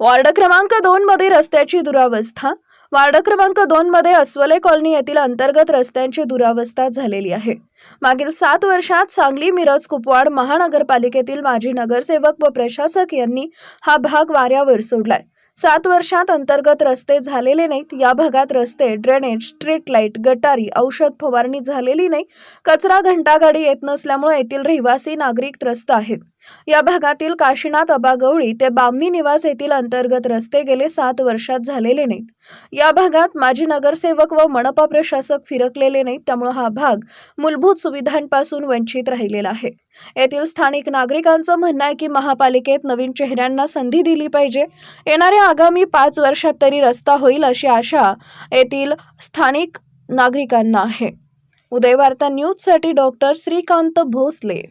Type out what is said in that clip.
Ward क्रमांक दोन मध्ये रस्त्याची दुरावस्था. वार्ड क्रमांक दोन मध्ये अस्वले कॉलनी येथील अंतर्गत रस्त्यांची दुरावस्था झालेली आहे. मागील सात वर्षात सांगली मिरज कुपवाड महानगरपालिकेतील माजी नगरसेवक व प्रशासक यांनी हा भाग वाऱ्यावर सोडलाय. सात वर्षात अंतर्गत रस्ते झालेले नाहीत. या भागात रस्ते ड्रेनेज स्ट्रीट लाइट गटारी औषध फवारणी झालेली नाही. कचरा घंटागाडी येत नसल्यामुळे येथील रहिवासी नागरिक त्रस्त आहेत. या भागातील काशीनाथ अबागवळी ते बामणी निवास येथील अंतर्गत रस्ते गेले सात वर्षात झालेले नाहीत. या भागात माजी नगरसेवक व मनपा प्रशासक फिरकलेले नाहीत त्यामुळे हा भाग मूलभूत सुविधांपासून वंचित राहिलेला आहे. येथील स्थानिक नागरिकांचं म्हणणं आहे की महापालिकेत नवीन चेहऱ्यांना संधी दिली पाहिजे. येणाऱ्या आगामी पाच वर्षात तरी रस्ता होईल अशी आशा येथील स्थानिक नागरिकांना आहे. उदयवार्ता न्यूजसाठी डॉक्टर श्रीकांत भोसले.